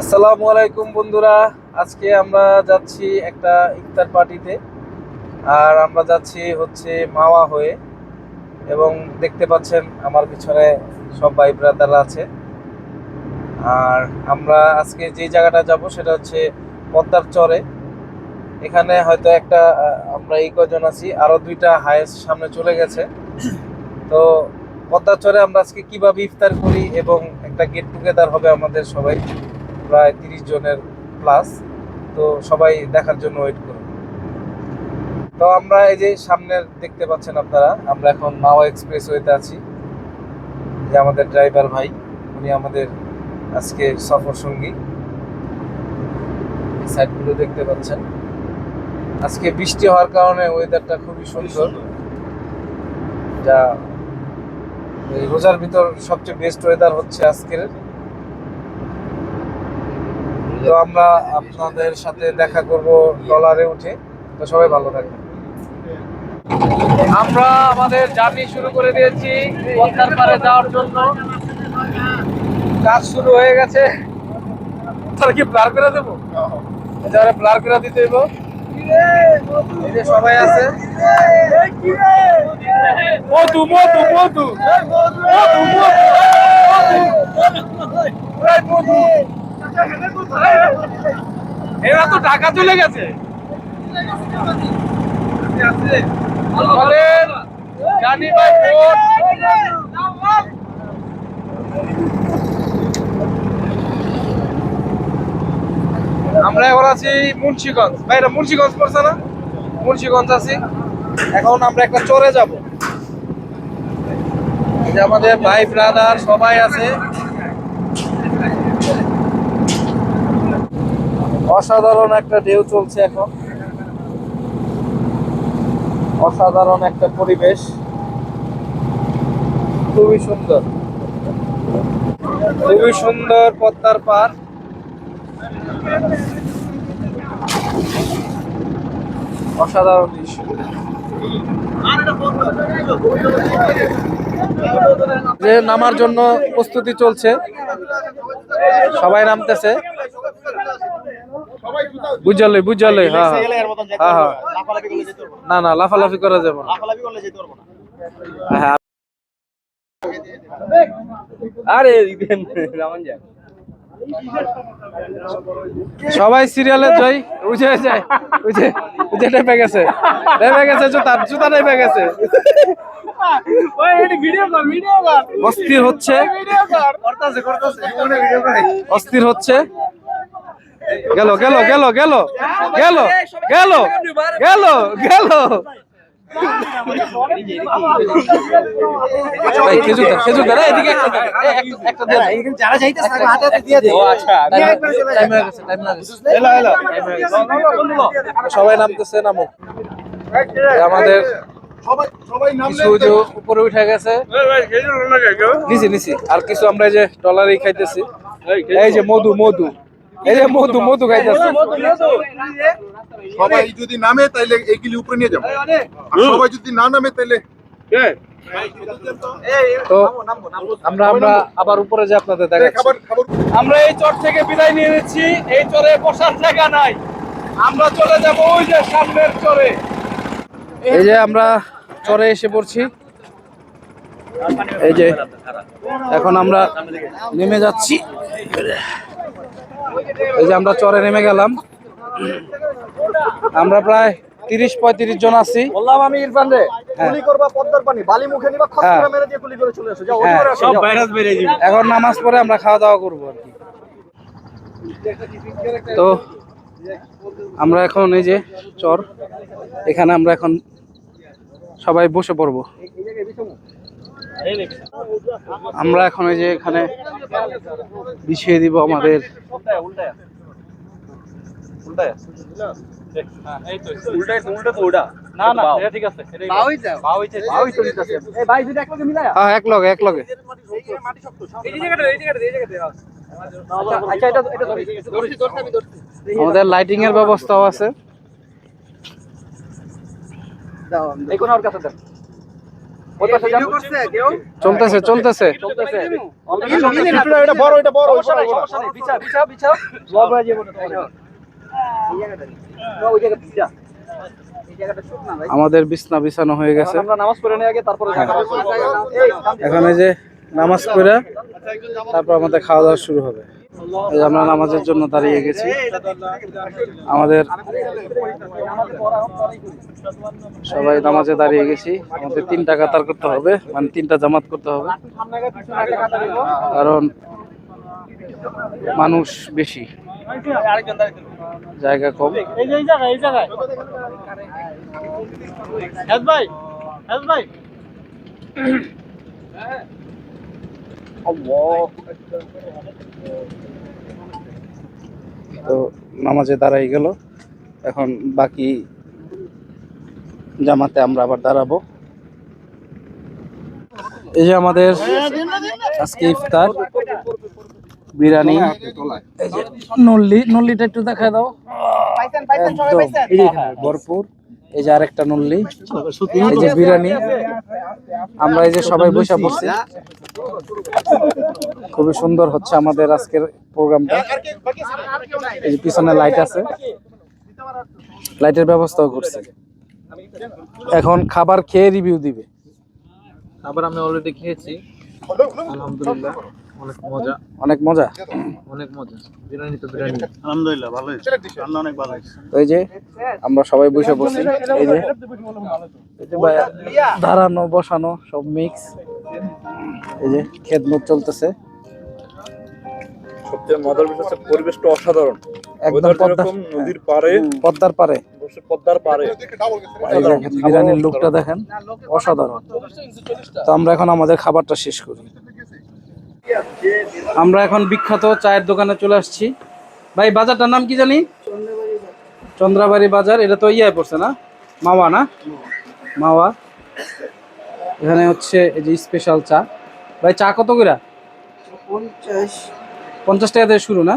আসসালামু আলাইকুম বন্ধুরা। আজকে আমরা যাচ্ছি একটা ইফতার পার্টিতে। আর আমরা যাচ্ছি হচ্ছে মাওয়া হয়ে। এবং দেখতে পাচ্ছেন আমার পিছনে সব ভাই ব্রাদাররা আছে। আর আমরা আজকে যে জায়গাটা যাব সেটা হচ্ছে পদ্মার চরে। এখানে হয়তো একটা আমরা এই কজন আছি আরও দুইটা হায়েস্ট সামনে চলে গেছে। তো পদ্মার চরে আমরা আজকে কীভাবে ইফতার করি এবং একটা গেট টুগেদার হবে আমাদের সবাই। প্রায় তিরিশ জনের প্লাস তো সবাই দেখার জন্য ওয়েট করুন। তো আমরা এই যে সামনের দেখতে পাচ্ছেন আপনারা, আমরা এখন মাওয়া এক্সপ্রেস ওয়েতে আছি যে আমাদের ড্রাইভার ভাই, উনি আমাদের আজকে সফর সঙ্গী। সাইডগুলো দেখতে পাচ্ছেন। আজকে বৃষ্টি হওয়ার কারণে ওয়েদারটা খুবই সুন্দর। যা রোজার ভিতর সবচেয়ে বেস্ট ওয়েদার হচ্ছে আজকের। তো আমরা আপনাদের সাথে দেখা করব ডলারে উঠে। তো সবাই ভালো থাকবেন। আমরা আমাদের জার্নি শুরু করে দিয়েছি পদ্মার পারে যাওয়ার জন্য। কাজ শুরু হয়ে গেছে। তাহলে কি ব্লার করে দেবো? এবারে ব্লার করে দিতে দেবো সবাই আছে। মধু মধু। মধু। মধু। মধু। এরা তো ঢাকা চলে গেছে। আমরা এখন আছি মুন্সিগঞ্জ। ভাই, এটা মুন্সিগঞ্জ পড়ছে না? মুন্সিগঞ্জ আছি। এখন আমরা একটা চরে যাব। আমাদের ভাই ব্রাদার সবাই আছে। অসাধারণ একটা ঢেউ চলছে এখন। অসাধারণ একটা পরিবেশ। খুবই সুন্দর। খুবই সুন্দর পদ্মার পার। অসাধারণ দৃশ্য। যে নামার জন্য প্রস্তুতি চলছে। সবাই নামতেছে। বুঝালই বুঝালই হ্যাঁ হ্যাঁ। হ্যাঁ না না। লাফালাফি করা যাবে না। হ্যাঁ। আরে সবাই সিরিয়ালে জয় উঠে যায় উঠে উঠে নেমে গেছে। নেমে গেছে জুতা জুতা নেমে গেছে। ওই এটি ভিডিও কর ভিডিও কর অস্থির হচ্ছে। ভিডিও কর করতেছে করতেছে। জীবনে ভিডিও করে অস্থির হচ্ছে। গেল গেল গেল গেল গেল গেল গেল গেল। সবাই নামতেছে নামো। আমাদের সবাই সবাই কিছু উপরে উঠে গেছে। নিছি নিছি আর কিছু আমরা এই যে ডলারই খাইতেছি। এই যে মধু মধু। এই যে মধু মধু খাইতেছি সবাই যদি নামে তাইলে এইগুলি উপরে নিয়ে যাব। আর। সবাই যদি না নামে তাইলে তো আমরা আমরা আবার উপরে যে আপনাদের দেখাচ্ছি। খাবার খাবার। আমরা এই চর থেকে বিদায় নিয়ে নিচ্ছি। এই চরে বসার জায়গা নাই। আমরা চলে যাব ওই যে সামনের চরে। এই যে আমরা চরে এসে পড়ছি। এই যে এখন আমরা নেমে যাচ্ছি। এই যে আমরা চরে নেমে গেলাম। আমরা প্রায় তিরিশ পঁয়ত্রিশ জন আছি। বললাম আমি ইরফান রে হ্যাঁ। করবা পদ্মার পানি বালি মুখে নিবা খস হ্যাঁ। মেরে দিয়ে কুলি করে চলে এসো যাও হ্যাঁ, ওদিকে রাখো, সব ভাইরাস বেড়ে যাবে। এখন নামাজ পড়ে আমরা খাওয়া দাওয়া করব আর কি। তো আমরা এখন এই যে চর এখানে আমরা এখন সবাই বসে পড়ব। আমরা এখন ওই যে এখানে বিছিয়ে দিব আমাদের হ্যাঁ, আমাদের লাইটিং এর ব্যবস্থাও আছে। এই কোন কাছে চলতেছে চলতেছে। হয়ে আমাদের বিছনা বিছানো হয়ে গেছে। আমরা নামাজ পড়ে নিয়ে আগে তারপরে। যাব। এখানে যে নামাজ পড়ে তারপর আমাদের খাওয়া দাওয়া শুরু হবে। আমরা নামাজের জন্য দাঁড়িয়ে গেছি। আমাদের সবাই নামাজে দাঁড়িয়ে গেছি। আমাদের তিনটা কাতার করতে হবে মানে তিনটা জামাত করতে হবে। কারণ মানুষ বেশি, জায়গা কম। ভাই ভাই। তো নামাজে দাঁড়াই গেল। এখন বাকি জামাতে আমরা আবার দাঁড়াবো। এই যে আমাদের আজকে ইফতার বিরিয়ানি। নল্লি নল্লিটা একটু দেখা দাও। ভরপুর। এই যে আরেকটা নল্লি, এই যে বিরিয়ানি, আমরা এই যে সবাই বসে পড়ছি। খুবই সুন্দর হচ্ছে আমাদের আজকের প্রোগ্রামটা। এই যে পিছনে লাইট আছে। লাইটের ব্যবস্থাও করছে। এখন খাবার খেয়ে রিভিউ দিবে। খাবার আমি অলরেডি খেয়েছি। আলহামদুলিল্লাহ। অনেক মজা। অনেক মজা? অনেক মজা। বিরিয়ানি তো বিরিয়ানি। আলহামদুলিল্লাহ ভালো হয়েছে। রান্না অনেক ভালো হয়েছে। এই যে আমরা সবাই বসে এই যে এই দাঁড়ানো বসানো সব মিক্স এই যে খেদমত চলতেছে। সবচেয়ে মজার বিষয় হচ্ছে পরিবেশটা অসাধারণ। একদম ওয়েদার পদ্মা যেরকম নদীর পদ্মার পারে বসে পদ্মার দেখেন, বিরিয়ানির লুকটা দেখেন অসাধারণ। তো আমরা এখন আমাদের খাবারটা শেষ করি। আমরা এখন বিখ্যাত চায়ের দোকানে চলে আসছি। ভাই, বাজারটার নাম কি জানি? চন্দ্রাবাড়ি বাজার। এটা তো ইয়ে পড়ছে না? মাওয়া না? মাওয়া। এখানে হচ্ছে এই যে স্পেশাল চা। ভাই, চা কত করে? পঞ্চাশ পঞ্চাশ টাকা থেকে শুরু না?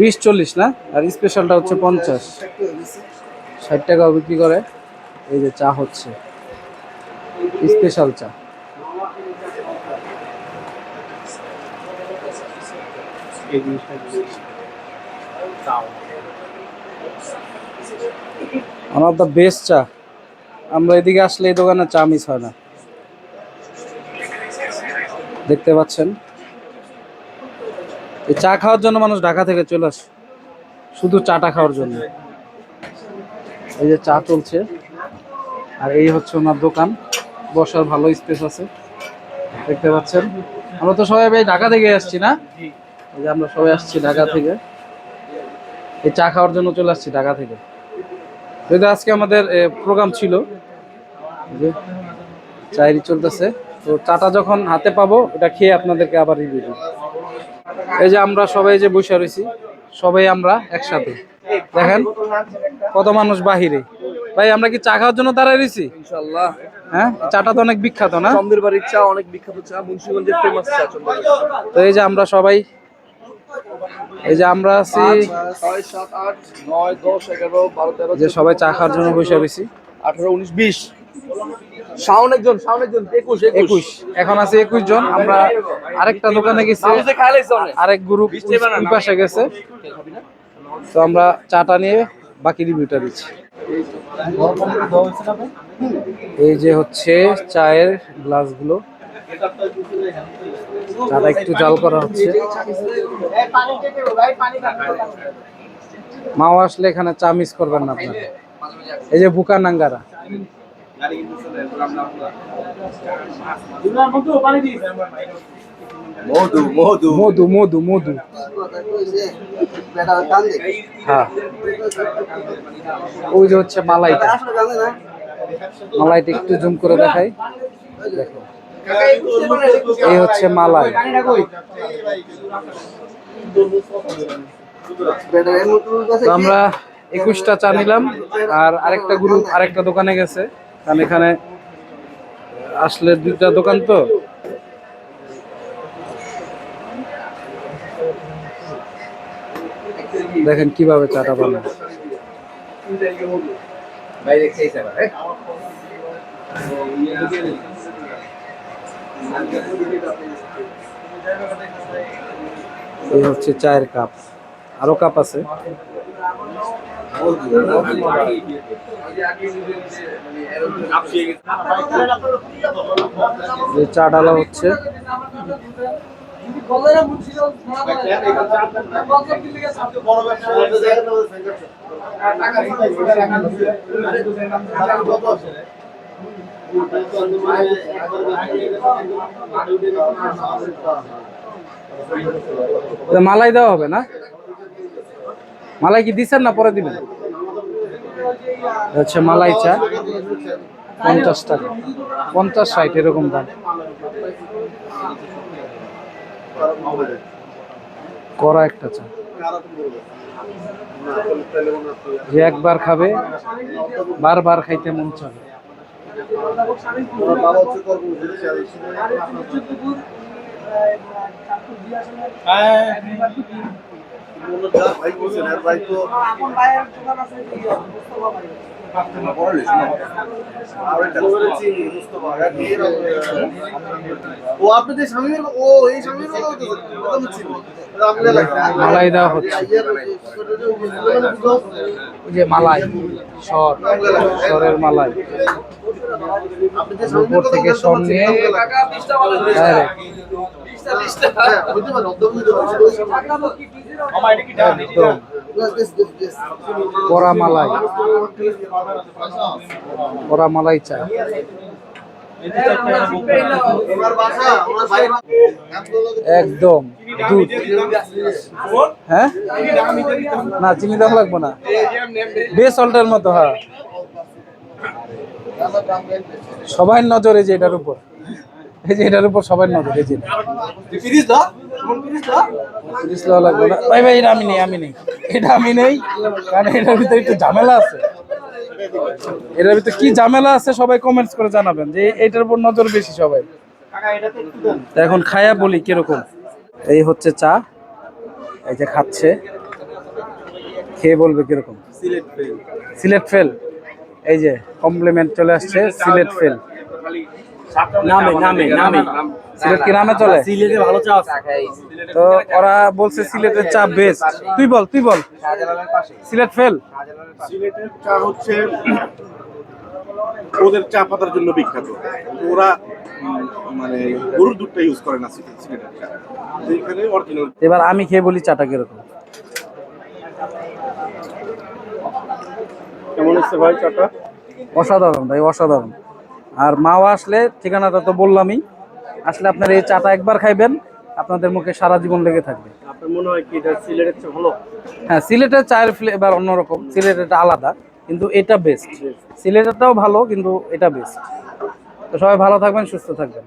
বিশ চল্লিশ না? আর স্পেশালটা হচ্ছে পঞ্চাশ। ষাট টাকা বিক্রি করে। এই যে চা হচ্ছে। স্পেশাল চা। আমার দ্য বেস্ট চা। আমরা এদিকে আসলে এই দোকানে চা মিস হয় না। দেখতে পাচ্ছেন? এই চা খাওয়ার জন্য মানুষ ঢাকা থেকে চলে আসে। শুধু চাটা খাওয়ার জন্য। এই যে চা চলছে। আর এই হচ্ছে ওনার দোকান। বসার ভালো স্পেস আছে। দেখতে পাচ্ছেন? আমরা তো সবাই ভাই ঢাকা থেকে আসছি না? এই যে আমরা সবাই আসছি ঢাকা থেকে। এই চা খাওয়ার জন্য চলে আসছি ঢাকা থেকে। যদি আজকে আমাদের প্রোগ্রাম ছিল চায়েরই চলতেছে। তো চাটা যখন হাতে পাবো এটা খেয়ে আপনাদেরকে আবার রিভিউ দিব। এই যে আমরা সবাই যে বসে রয়েছি সবাই আমরা একসাথে। দেখেন কত মানুষ বাহিরে। ভাই আমরা কি চা খাওয়ার জন্য দাঁড়ায় রয়েছি? ইনশাআল্লাহ। হ্যাঁ চাটা তো অনেক বিখ্যাত না? চন্দ্রের বাড়ির চা অনেক বিখ্যাত চা। মুন্সিগঞ্জের ফেমাস চা তো এই যে আমরা সবাই এই যে আমরা আছি যে সবাই চা খাওয়ার জন্য বসে রয়েছি। আঠারো উনিশ বিশ। শাওন একজন শাওন একজন একুশ একুশ। এখন আছে একুশ জন। আমরা আরেকটা দোকানে গেছি। আরেক গ্রুপ পাশে গেছে। তো আমরা চাটা নিয়ে বাকি রিভিউটা দিচ্ছি। এই যে হচ্ছে চায়ের গ্লাসগুলো। চাটা একটু জাল করা হচ্ছে। মাও আসলে এখানে চা মিস করবেন না আপনারা। এই যে বুকা নাঙ্গারা মধু মধু। মধু মধু মধু। হ্যাঁ। ওই যে হচ্ছে মালাইটা। মালাইটা একটু জুম করে দেখাই। দেখো। এই হচ্ছে মালাই। আমরা একুশটা চা নিলাম, আর আরেকটা গ্রুপ আরেকটা দোকানে গেছে। কারণ এখানে আসলে দুইটা দোকান তো। দেখেন কীভাবে চাটা বানায়। এই হচ্ছে চায়ের কাপ। আরও কাপ আছে। যে চা ডালা হচ্ছে। এটা মালাই দেওয়া হবে না? মালাই কি দিচ্ছেন না পরে দিবেন? হচ্ছে মালাই চা। পঞ্চাশ টাকা। পঞ্চাশ ষাট এরকম দাম। করা একটা চা। যে একবার খাবে বারবার খাইতে মন চাবে। ও আপনাদের স্বামীর ও এই স্বামীর কথা বলতেছেন কথা বুঝছি মালাই দেওয়া হচ্ছে। যে মালাই সর সরের মালাই। উপর থেকে সর নিয়ে direct একদম। কড়া মালাই কড়া মালাই চা একদম দুধ হ্যাঁ না চিনি দাম লাগবো না বেশ অল্টের মতো হ্যাঁ। সবাই নজরে যে এটার উপর। এই যে এটার উপর সবাই নজর এই যে। তিরিশ দেওয়া লাগবে না। ভাই ভাই এটা আমি নেই আমি নেই। এটা আমি নেই কারণ এটার ভিতরে একটু ঝামেলা আছে। এটার ভিতরে কি ঝামেলা আছে সবাই কমেন্টস করে জানাবেন যে এইটার উপর নজর বেশি সবাই। এখন খায়া বলি কীরকম। এই হচ্ছে চা এই যে খাচ্ছে। খেয়ে বলবে কীরকম। সিলেট ফেল। এই যে কমপ্লিমেন্ট চলে আসছে সিলেট ফেল। নামে নামে নামে। সিলেট কি নামে চলে? সিলেটে ভালো চা তো ওরা বলছে সিলেটের চা বেস্ট তুই বল তুই বল। সিলেট ফেল। সিলেটের চা হচ্ছে ওদের চা পাতার জন্য বিখ্যাত। ওরা মানে গরুর দুধটা ইউজ করে না সিলেটের চা। এখানে অরিজিনাল এবার আমি খেয়ে বলি চাটা কীরকম। কেমন হচ্ছে ভাই চাটা? অসাধারণ ভাই অসাধারণ। আর মাও আসলে ঠিকানাটা তো বললামই। আসলে আপনার এই চাটা একবার খাইবেন আপনাদের মুখে সারা জীবন লেগে থাকবে। আপনার মনে হয় কি এটা সিলেটের চেয়ে ভালো? হ্যাঁ সিলেটের চায়ের ফ্লেভার অন্যরকম সিলেটেরটা আলাদা কিন্তু এটা বেস্ট সিলেটেরটাও ভালো কিন্তু এটা বেস্ট তো সবাই ভালো থাকবেন সুস্থ থাকবেন।